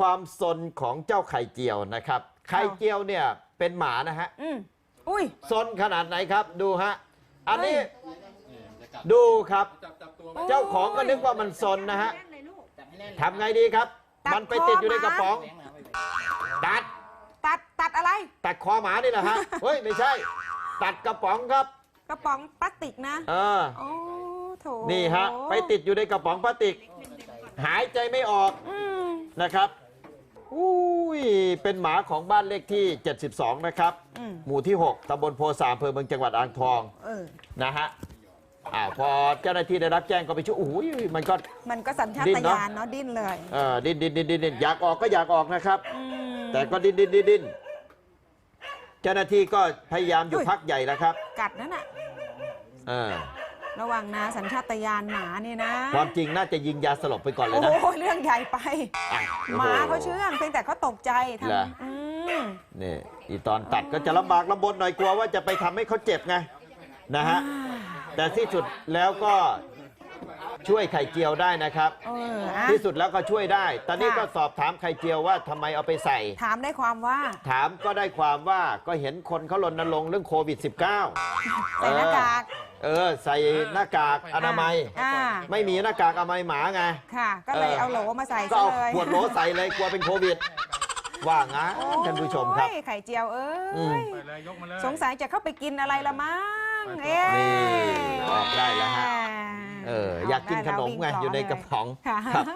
ความสนของเจ้าไข่เจียวนะครับ ไข่เจียวเนี่ยเป็นหมานะฮะอืมอุ้ย สนขนาดไหนครับดูฮะอันนี้เฮ้ยดูครับ เจ้าของก็นึกว่ามันสนนะฮะทำไงดีครับตัดมันไปติดอยู่ในกระป๋องตัดตัดตัดอะไรตัดคอหมานี่แหละฮะเฮ้ยไม่ใช่ ตัดกระป๋องครับ กระป๋องพลาสติกนะเออโอ้โถนี่ฮะไปติดอยู่ในกระป๋องพลาสติก หายใจไม่ออกอืมนะครับ อุ้ยเป็นหมาของบ้านเลขที่ 72 นะครับ อืม หมู่ที่ 6ตำบลโพสามอำเภอเมืองจังหวัดอ่างทองเออ นะฮะอ่าพอเจ้าหน้าที่ได้รับแจ้งก็ไปช่วยโอ้โหมันก็ มันก็สัญชาดิ้ตนเนอะ ญาณเนาะดิ้นเลย เออดิ้นดิ้นดิ้นดิ้นดิ้นอยากออกก็อยากออกนะครับอืมแต่ก็ดิ้นดิ้นดิ้นดิ้นเจ้าหน้าที่ก็พยายามอยู่อุ้ย พักใหญ่แล้วครับกัดนั่นน่ะเออ ระวังนะสัญชาตญาณหมาเนี่ยนะ ความจริงน่าจะยิงยาสลบไปก่อนเลยโอ้นะโหเรื่องใหญ่ไป อะหมาโอ้โเขาเชื่องเพียงแต่เขาตกใจทเหรอำอืมนี่อีตอนตัดก็จะลำบากลำบนหน่อยกลัวว่าจะไปทำให้เขาเจ็บไงนะฮะ แต่ที่สุดแล้วก็ ช่วยไข่เจียวได้นะครับ เอออะ ที่สุดแล้วก็ช่วยได้ ตอนนี้ค่ะ ก็สอบถามไข่เจียวว่าทำไมเอาไปใส่ ถามได้ความว่า ถามก็ได้ความว่าก็เห็นคนเขารณรงค์เรื่องโควิด -19 ใส่หน้ากาก เออ ใส่หน้ากากอนามัย อ่าไม่มีหน้ากากอนามัยหมาไง ค่ะ ก็เลยเออ เอาโหลมาใส่ก็ซะเอาเลยขวดโหลใส่เลยกลัวเป็นโควิด ว่างั้นท่านผู้ชมครับ โอ้ยไข่เจียวเอ้อืม ย ไปเลยยกมาเลย สงสัยจะเข้าไปกินอะไรละมั้ง เอ๊ะนี่ออกได้แล้วฮะ เอออยากกินขนมไงกด้แล้ววิ่อยู่ในกระป๋องค่ะครับ